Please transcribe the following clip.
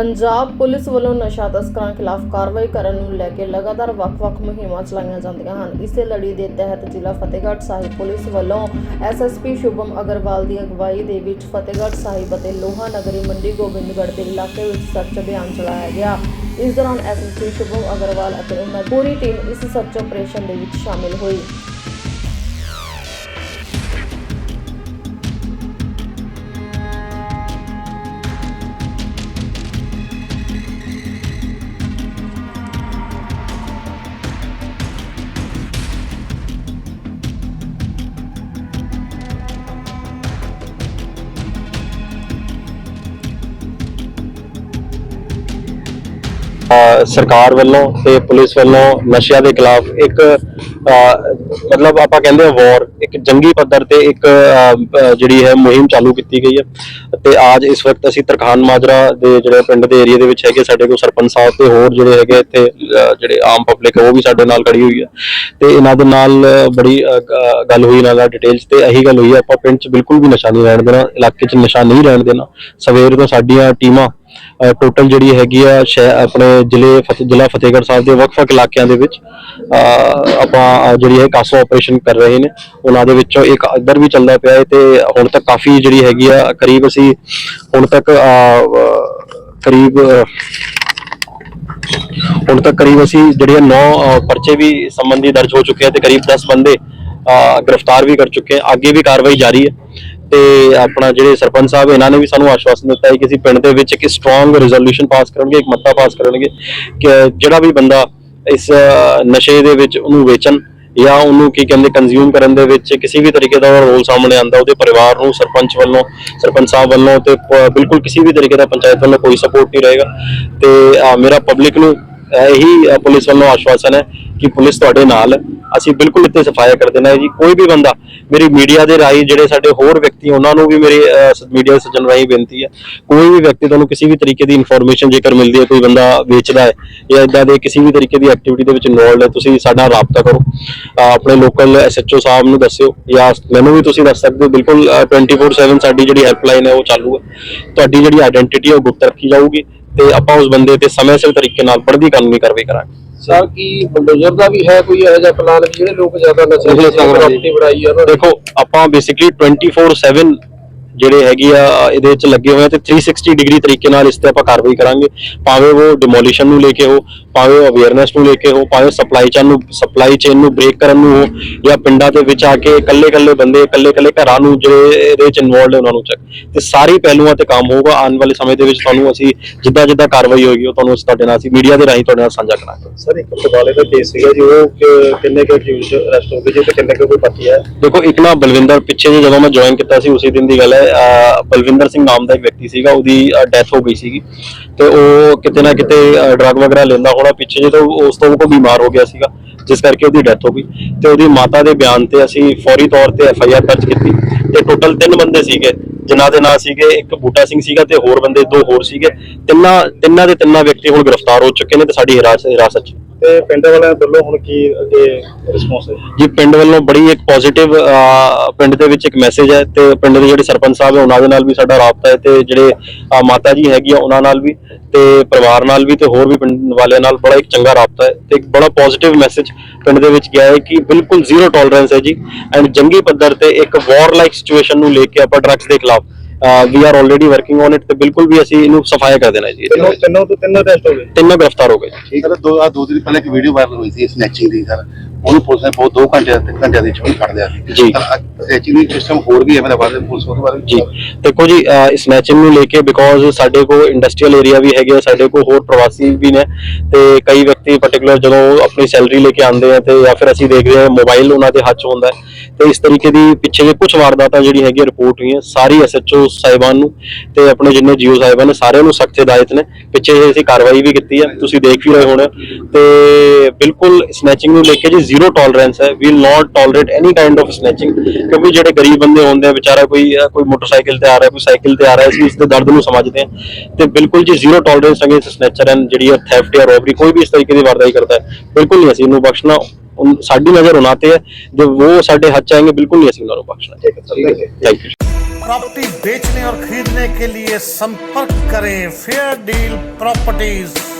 Punjab police ਵੱਲੋਂ ਨਸ਼ਾ ਤਸਕਰਾਂ ਖਿਲਾਫ ਕਾਰਵਾਈ ਕਰਨ ਨੂੰ ਲੈ ਕੇ ਲਗਾਤਾਰ ਵੱਖ-ਵੱਖ ਮੁਹਿੰਮਾਂ ਚਲਾਈਆਂ ਜਾਂਦੀਆਂ ਹਨ। ਇਸੇ ਲੜੀ ਦੇ ਤਹਿਤ ਜ਼ਿਲ੍ਹਾ ਫਤਿਹਗੜ੍ਹ ਸਾਹਿਬ ਪੁਲਿਸ ਵੱਲੋਂ ਐਸਐਸਪੀ ਸ਼ੁਭਮ ਅਗਰਵਾਲ ਦੀ ਅਗਵਾਈ ਦੇ ਵਿੱਚ ਫਤਿਹਗੜ੍ਹ ਸਾਹਿਬ ਅਤੇ ਲੋਹਾ ਨਗਰੀ ਮੰਡੀ ਗੋਬਿੰਦਗੜ੍ਹ ਦੇ ਇਲਾਕੇ ਵਿੱਚ ਸਰਚ ਅਭਿਆਨ ਚਲਾਇਆ ਗਿਆ। ਇਸ ਦੌਰਾਨ ਐਸਐਸਪੀ ਸ਼ੁਭਮ ਅਗਰਵਾਲ ਅਤੇ ਉਹਨਾਂ ਦੀ ਪੂਰੀ ਟੀਮ ਇਸ ਸਰਚ ਆਪਰੇਸ਼ਨ ਦੇ ਵਿੱਚ ਸ਼ਾਮਿਲ ਹੋਈ। ਸਰਕਾਰ ਵੱਲੋਂ ਤੇ ਪੁਲਿਸ ਵੱਲੋਂ ਨਸ਼ਿਆਂ ਦੇ ਖਿਲਾਫ ਇੱਕ ਮਤਲਬ ਆਪਾਂ ਕਹਿੰਦੇ ਆ ਵਾਰ ਇੱਕ ਜੰਗੀ ਪੱਧਰ ਤੇ ਇੱਕ ਜਿਹੜੀ ਹੈ ਮੁਹਿੰਮ ਚਾਲੂ ਕੀਤੀ ਗਈ ਹੈ। ਤੇ ਅੱਜ ਇਸ ਵਕਤ ਅਸੀਂ ਤਰਖਾਨ ਮਾਜਰਾ ਦੇ ਜਿਹੜੇ ਪਿੰਡ ਦੇ ਏਰੀਆ ਦੇ ਵਿੱਚ ਹੈਗੇ, ਸਾਡੇ ਕੋਲ ਸਰਪੰਚ ਸਾਹਿਬ ਤੇ ਹੋਰ ਜਿਹੜੇ ਹੈਗੇ ਇੱਥੇ ਜਿਹੜੇ ਆਮ ਪਬਲਿਕ ਹੈ, ਉਹ ਵੀ ਸਾਡੇ ਨਾਲ ਖੜੀ ਹੋਈ ਹੈ। ਤੇ ਇਹਨਾਂ ਦੇ ਨਾਲ ਬੜੀ ਗੱਲ ਹੋਈ ਇਹਨਾਂ ਦਾ ਡਿਟੇਲਸ ਤੇ, ਇਹੀ ਗੱਲ ਹੋਈ ਹੈ, ਆਪਾਂ ਪਿੰਡ 'ਚ ਬਿਲਕੁਲ ਵੀ ਨਸ਼ਾ ਨਹੀਂ ਰਹਿਣ ਦੇਣਾ, ਇਲਾਕੇ 'ਚ ਨਸ਼ਾ ਨਹੀਂ ਰਹਿਣ ਦੇਣਾ। ਸਵੇਰ ਤੋਂ ਸਾਡੀਆਂ ਟੀਮਾਂ ਟੋਟਲ ਜਿਹੜੀ ਹੈਗੀ ਆ ਆਪਣੇ ਜ਼ਿਲ੍ਹੇ ਜ਼ਿਲ੍ਹਾ ਫਤਿਹਗੜ੍ਹ ਸਾਹਿਬ ਦੇ ਵੱਖ-ਵੱਖ ਇਲਾਕਿਆਂ ਦੇ ਵਿੱਚ ਆਪਾਂ ਜਿਹੜੀ ਹੈ ਕਾਸੋ ਆਪਰੇਸ਼ਨ ਕਰ ਰਹੇ ਨੇ, ਉਹਨਾਂ ਦੇ ਵਿੱਚੋਂ ਇੱਕ ਇੱਧਰ ਵੀ ਚੱਲਦਾ ਪਿਆ ਹੈ ਤੇ ਹੁਣ ਤੱਕ ਕਾਫੀ ਜਿਹੜੀ ਹੈਗੀ ਆ, ਕਰੀਬ ਅਸੀਂ ਹੁਣ ਤੱਕ ਕਰੀਬ, ਹੁਣ ਤੱਕ ਕਰੀਬ ਅਸੀਂ ਜਿਹੜੇ 9 ਪਰਚੇ ਵੀ ਸੰਬੰਧੀ ਦਰਜ ਹੋ ਚੁੱਕੇ ਆ ਤੇ ਕਰੀਬ 10 ਬੰਦੇ ਗ੍ਰਿਫਤਾਰ ਵੀ ਕਰ ਚੁੱਕੇ ਆ ਅੱਗੇ ਵੀ ਕਾਰਵਾਈ ਜਾਰੀ ਹੈ। ਤੇ ਆਪਣਾ ਜਿਹੜੇ ਸਰਪੰਚ ਸਾਹਿਬ, ਇਹਨਾਂ ਨੇ ਵੀ ਸਾਨੂੰ ਆਸ਼ਵਾਸਨ ਦਿੱਤਾ ਹੈ ਕਿ ਅਸੀਂ ਪਿੰਡ ਦੇ ਵਿੱਚ ਇੱਕ ਸਟਰੋਂਗ ਰੈਜ਼ੋਲੂਸ਼ਨ ਪਾਸ ਕਰਨਗੇ, ਇੱਕ ਮਤਾ ਪਾਸ ਕਰਨਗੇ ਕਿ ਜਿਹੜਾ ਵੀ ਬੰਦਾ ਇਸ ਨਸ਼ੇ ਦੇ ਵਿੱਚ ਉਹਨੂੰ ਵੇਚਣ ਜਾਂ ਉਹਨੂੰ ਕੀ ਕਹਿੰਦੇ ਕੰਜ਼ਿਊਮ ਕਰਨ ਦੇ ਵਿੱਚ ਕਿਸੇ ਵੀ ਤਰੀਕੇ ਦਾ ਰੋਲ ਸਾਹਮਣੇ ਆਂਦਾ ਉਹਦੇ ਪਰਿਵਾਰ ਨੂੰ, ਸਰਪੰਚ ਵੱਲੋਂ, ਸਰਪੰਚ ਸਾਹਿਬ ਵੱਲੋਂ ਤੇ ਬਿਲਕੁਲ ਕਿਸੇ ਵੀ ਤਰੀਕੇ ਦਾ ਪੰਚਾਇਤ ਵੱਲੋਂ ਕੋਈ ਸਪੋਰਟ ਨਹੀਂ ਰਹੇਗਾ। ਤੇ ਮੇਰਾ ਪਬਲਿਕ ਨੂੰ ਇਹੀ ਪੁਲਿਸ ਵੱਲੋਂ ਆਸ਼ਵਾਸਨ ਹੈ ਕਿ ਪੁਲਿਸ ਤੁਹਾਡੇ ਨਾਲ ਅਸੀਂ ਬਿਲਕੁਲ ਇੱਥੇ ਸਫਾਇਆ ਕਰ ਦੇਣਾ ਹੈ ਜੀ। ਕੋਈ ਵੀ ਬੰਦਾ ਮੇਰੀ ਮੀਡੀਆ ਦੇ ਰਾਹੀਂ ਜਿਹੜੇ ਸਾਡੇ ਹੋਰ ਵਿਅਕਤੀ ਉਹਨਾਂ ਨੂੰ ਵੀ ਮੇਰੇ ਮੀਡੀਆ ਸੱਜਣ ਰਾਹੀਂ ਬੇਨਤੀ ਹੈ। ਕੋਈ ਵੀ ਵਿਅਕਤੀ ਤੁਹਾਨੂੰ ਕਿਸੇ ਵੀ ਤਰੀਕੇ ਦੀ ਇਨਫੋਰਮੇਸ਼ਨ ਜੇਕਰ ਮਿਲਦੀ ਹੈ, ਕੋਈ ਬੰਦਾ ਵੇਚਦਾ ਹੈ ਜਾਂ ਇਦਾਂ ਦੇ ਕਿਸੇ ਵੀ ਤਰੀਕੇ ਦੀ ਐਕਟੀਵਿਟੀ ਦੇ ਵਿੱਚ ਇਨਵੋਲਡ ਹੈ, ਤੁਸੀਂ ਸਾਡਾ ਰਾਬਤਾ ਕਰੋ। ਆਪਣੇ ਲੋਕਲ ਐਸਐਚਓ ਸਾਹਿਬ ਨੂੰ ਦੱਸਿਓ ਜਾਂ ਮੈਨੂੰ ਵੀ ਤੁਸੀਂ ਦੱਸ ਸਕਦੇ ਹੋ। ਬਿਲਕੁਲ ਅਹ 24/7 ਸਾਡੀ ਜਿਹੜੀ ਹੈਲਪਲਾਈਨ ਹੈ, ਉਹ ਚਾਲੂ ਹੈ। ਤੁਹਾਡੀ ਜਿਹੜੀ ਆਇਡੈਂਟੀਟੀ ਹੈ, ਉਹ ਗੁਪਤ ਰੱਖੀ ਜਾਊਗੀ। ਤੇ ਆਪਾਂ ਉਸ ਬੰਦੇ ਤੇ ਸਮੇਂ ਸਿਰ ਤਰੀਕੇ ਨਾਲ ਬਣਦੀ ਕਾਨੂੰਨੀ ਕਾਰਵਾਈ ਕਰਾਂਗੇ ਸਰ ਕੀ ਬੁਲਡੋਜ਼ਰ ਦਾ ਵੀ ਹੈ ਕੋਈ ਇਹੋ ਜਿਹਾ ਪਲਾਨ ਵੀ ਜਿਹੜੇ ਲੋਕ ਜ਼ਿਆਦਾ ਨਸ਼ੇ ਦੀ ਪ੍ਰਾਪਰਟੀ ਬਣਾਈ ਆ ਉਹਨਾਂ? ਦੇਖੋ ਆਪਾਂ ਬੇਸਿਕਲੀ 24/7 ਜਿਹੜੇ ਹੈਗੀ ਆ ਇਹਦੇ ਵਿੱਚ ਲੱਗੇ ਹੋਏ ਆ ਤੇ 360 ਡਿਗਰੀ ਤਰੀਕੇ ਨਾਲ ਇਸ ਤੇ ਆਪਾਂ ਕਾਰਵਾਈ ਕਰਾਂਗੇ। ਭਾਵੇਂ ਉਹ ਡਿਮੋਲੀਸ਼ਨ ਨੂੰ ਲੈ ਕੇ ਹੋ ਭਾਵੇਂ ਉਹ ਅਵੇਅਰਨੈਸ ਨੂੰ ਲੈ ਕੇ ਹੋ ਭਾਵੇਂ ਸਪਲਾਈ ਚੇਨ ਨੂੰ ਸਪਲਾਈ ਚੇਨ ਨੂੰ ਬ੍ਰੇਕ ਕਰਨ ਨੂੰ ਹੋ ਜਾਂ ਪਿੰਡਾਂ ਦੇ ਵਿੱਚ ਆ ਕੇ ਇਕੱਲੇ-ਇਕੱਲੇ ਬੰਦੇ ਇਕੱਲੇ-ਇਕੱਲੇ ਘਰਾਂ ਨੂੰ ਜਿਹੜੇ ਇਹਦੇ ਵਿੱਚ ਇਨਵੋਲਡ ਉਹਨਾਂ ਨੂੰ ਚੱਕ। ਤੇ ਸਾਰੀ ਪਹਿਲੂਆਂ ਤੇ ਕੰਮ ਹੋਊਗਾ ਆਉਣ ਵਾਲੇ ਸਮੇਂ ਦੇ ਵਿੱਚ ਤੁਹਾਨੂੰ ਅਸੀਂ ਜਿੱਦਾਂ ਜਿੱਦਾਂ ਕਾਰਵਾਈ ਹੋਏਗੀ ਉਹ ਤੁਹਾਨੂੰ ਅਸੀਂ ਤੁਹਾਡੇ ਨਾਲ ਅਸੀਂ ਮੀਡੀਆ ਦੇ ਰਾਹੀਂ ਤੁਹਾਡੇ ਨਾਲ ਸਾਂਝਾ ਕਰਾਂਗੇ। ਸਰ ਇੱਕ ਪਟਵਾਲੇ ਦਾ ਕੇਸ ਸੀਗਾ ਜੀ ਉਹ ਕਿੰਨੇ ਕੁ ਅਕਿਊਜ਼ ਅਰੈਸਟ ਹੋ ਗਏ ਜੀ ਤੇ ਕਿੰਨੇ ਕੁ ਕੋਈ ਪੱਕੀ ਹੈ? ਦੇਖੋ ਇੱਕ ਨਾ ਬਲਵਿੰਦਰ ਪਿੱਛੇ ਜਦੋਂ ਮੈਂ ਜੁਆਇਨ ਕੀਤਾ ਸੀ ਉਸੇ ਦਿਨ ਦੀ ਗੱਲ ਹੈ। ਬਲਵਿੰਦਰ ਸਿੰਘ ਨਾਮ ਦਾ ਇੱਕ ਵਿਅਕਤੀ ਸੀਗਾ, ਉਹਦੀ ਡੈਥ ਹੋ ਗਈ ਸੀਗੀ। ਤੇ ਉਹ ਕਿਤੇ ਨਾ ਕਿਤੇ ਡਰਗ ਵਗੈਰਾ ਲੈਂਦਾ ਹੋਣਾ ਪਿੱਛੇ ਜੇ ਉਸ ਤੋਂ ਉਹ ਬਿਮਾਰ ਹੋ ਗਿਆ ਸੀਗਾ, ਜਿਸ ਕਰਕੇ ਉਹਦੀ ਡੈਥ ਹੋ ਗਈ। ਤੇ ਉਹਦੀ ਮਾਤਾ ਦੇ ਬਿਆਨ ਤੇ ਅਸੀਂ ਫੌਰੀ ਤੌਰ ਤੇ ਐਫ ਆਈ ਆਰ ਦਰਜ ਕੀਤੀ। ਤੇ ਟੋਟਲ ਤਿੰਨ ਬੰਦੇ ਸੀਗੇ, ਜਿਨ੍ਹਾਂ ਦੇ ਨਾਂ ਸੀਗੇ, ਇੱਕ ਬੂਟਾ ਸਿੰਘ ਸੀਗਾ ਤੇ ਹੋਰ ਬੰਦੇ, ਦੋ ਹੋਰ ਸੀਗੇ। ਤਿੰਨਾਂ ਤਿੰਨਾਂ ਦੇ ਤਿੰਨਾਂ ਵਿਅਕਤੀ ਹੁਣ ਗ੍ਰਿਫਤਾਰ ਹੋ ਚੁੱਕੇ ਨੇ ਤੇ ਸਾਡੀ ਹਿਰਾਸਤ ਹਿਰਾਸਤ 'ਚ। ਤੇ ਪਿੰਡ ਵਾਲਿਆਂ ਵੱਲੋਂ ਹੁਣ ਕੀ ਅੱਗੇ ਰਿਸਪੌਂਸ ਹੈ? ਜੀ, ਪਿੰਡ ਵੱਲੋਂ ਬੜੀ ਇੱਕ ਪੋਜ਼ਿਟਿਵ ਪਿੰਡ ਦੇ ਵਿੱਚ ਇੱਕ ਮੈਸੇਜ ਹੈ ਤੇ ਪਿੰਡ ਦੇ ਜਿਹੜੇ ਸਰਪੰਚ ਸਾਹਿਬ ਹੈ, ਉਹਨਾਂ ਦੇ ਨਾਲ ਵੀ ਸਾਡਾ ਰਾਬਤਾ ਹੈ ਤੇ ਜਿਹੜੇ ਮਾਤਾ ਜੀ ਹੈਗੀ ਆ, ਉਹਨਾਂ ਨਾਲ ਵੀ ਤੇ ਪਰਿਵਾਰ ਨਾਲ ਵੀ ਤੇ ਹੋਰ ਵੀ ਪਿੰਡ ਵਾਲਿਆਂ ਨਾਲ ਬੜਾ ਇੱਕ ਚੰਗਾ ਰਾਬਤਾ ਹੈ ਤੇ ਇੱਕ ਬੜਾ ਪੋਜ਼ਿਟਿਵ ਮੈਸੇਜ ਪਿੰਡ ਦੇ ਵਿੱਚ ਗਿਆ ਹੈ ਕਿ ਬਿਲਕੁਲ ਜ਼ੀਰੋ ਟੋਲਰੈਂਸ ਹੈ ਜੀ। ਐਂਡ ਜੰਗੀ ਪੱਧਰ ਤੇ ਇੱਕ ਵਾਰ ਲਾਈਕ ਸਿਚੁਏਸ਼ਨ ਨੂੰ ਲੈ ਕੇ ਆਪਾਂ ਡਰੱਗਸ ਦੇ ਖਿਲਾਫ we are already working on it ਤੇ ਬਿਲਕੁਲ ਵੀ ਅਸੀਂ ਇਹਨੂੰ ਸਫਾਇਆ ਕਰ ਦੇਣਾ ਜੀ। ਤਿੰਨੋਂ ਤਿੰਨੋਂ ਤੋਂ ਤਿੰਨ ਅਰੈਸਟ ਹੋ ਗਏ? ਤਿੰਨੋਂ ਗ੍ਰਿਫਤਾਰ ਹੋ ਗਏ ਜੀ। ਠੀਕ ਹੈ ਦੋ ਆ ਦੋ ਦਿਨ ਪਹਿਲਾਂ ਇੱਕ ਵੀਡੀਓ ਵਾਇਰਲ ਹੋਈ ਸੀ ਸਨੈਚਿੰਗ ਦੀ ਸਰ ਉਹਨੂੰ ਪੁਲਿਸ ਨੇ ਬਹੁਤ 2 ਘੰਟੇ ਤਿੰਨ ਘੰਟਿਆਂ ਦੇ ਵਿੱਚ ਫੜ ਲਿਆ ਸੀ। ਜੀ। ਦੀ ਸਿਸਟਮ ਹੋਰ ਵੀ ਹੈ ਮੇਰੇ ਬਾਰੇ ਪੁਲਿਸ ਉਹਦੇ ਬਾਰੇ ਜੀ। ਦੇਖੋ ਜੀ ਸਨੈਚਿੰਗ ਨੂੰ ਲੈ ਕੇ ਬਿਕੋਜ਼ ਸਾਡੇ ਕੋਲ ਇੰਡਸਟਰੀਅਲ ਏਰੀਆ ਵੀ ਹੈਗੇ ਆ ਸਾਡੇ ਕੋਲ ਹੋਰ ਪ੍ਰਵਾਸੀ ਵੀ ਨੇ ਤੇ ਕਈ ਵਿਅਕਤੀ ਪਾਰਟਿਕੂਲਰ ਜਦੋਂ ਆਪਣੀ ਸੈਲਰੀ ਲੈ ਕੇ ਆਉਂਦੇ ਆ ਤੇ ਜਾਂ ਫਿਰ ਅਸੀਂ ਦੇਖਦੇ ਆ ਮੋਬਾਈਲ ਉਹਨਾਂ ਦੇ ਹੱਥ 'ਚ ਹੁੰਦਾ ਹੈ। ਤੇ ਇਸ ਤਰੀਕੇ ਦੀ ਪਿੱਛੇ ਜੇ ਕੁਝ ਵਾਰਦਾਤਾਂ ਜਿਹੜੀ ਹੈਗੀ ਰਿਪੋਰਟ ਹੋਈਆਂ, ਸਾਰੀ ਐਸਐਚਓ ਸਾਹਿਬਾਨ ਨੂੰ ਤੇ ਆਪਣੇ ਜਿੰਨੇ ਜੀਓ ਸਾਹਿਬਾਨ ਨੇ, ਸਾਰਿਆਂ ਨੂੰ ਸਖਤ ਹਦਾਇਤ ਨੇ। ਪਿੱਛੇ ਜੇ ਅਸੀਂ ਕਾਰਵਾਈ ਵੀ ਕੀਤੀ ਹੈ ਤੁਸੀਂ ਦੇਖ ਵੀ ਰਹੇ ਹੋਣੇ। ਤੇ ਬਿਲਕੁਲ ਸਨੈਚਿੰਗ ਨੂੰ ਲੈ ਕੇ ਜੀ ਜ਼ੀਰੋ ਟੋਲਰੈਂਸ ਹੈ। We not tolerate any kind of snatching ਕਿਉਂਕਿ ਜਿਹੜੇ ਗਰੀਬ ਬੰਦੇ ਹੁੰਦੇ ਆ, ਵਿਚਾਰਾ ਕੋਈ ਕੋਈ ਮੋਟਰਸਾਈਕਲ ਤੇ ਆ ਰਿਹਾ, ਕੋਈ ਸਾਈਕਲ ਤੇ ਆ ਰਿਹਾ, ਅਸੀਂ ਇਸ ਦੇ ਦਰਦ ਨੂੰ ਸਮਝਦੇ ਹਾਂ ਤੇ ਬਿਲਕੁਲ ਜੀ zero tolerance against snatcher and ਜਿਹੜੀ ਹੈ ਥੈਫਟ ਜਾਂ ਰੋਬਰੀ ਕੋਈ ਵੀ ਇਸ ਤਰੀਕੇ ਦੀ ਵਾਰਦਾਈ ਕਰਦਾ ਹੈ, ਬਿਲਕੁਲ ਨਹੀਂ ਅਸੀਂ ਇਹਨੂੰ ਬਖਸ਼ਣਾ। ਸਾਡੀ नज़र ਉਹਨਾਂ ਤੇ ਹੈ जो वो साढ़े हाथ चाहेंगे बिल्कुल नहीं ऐसे उन्होंने बख्शना चाहिए थैंक यू प्रॉपर्टी बेचने और खरीदने के लिए संपर्क करें फेयर डील प्रॉपर्टीज़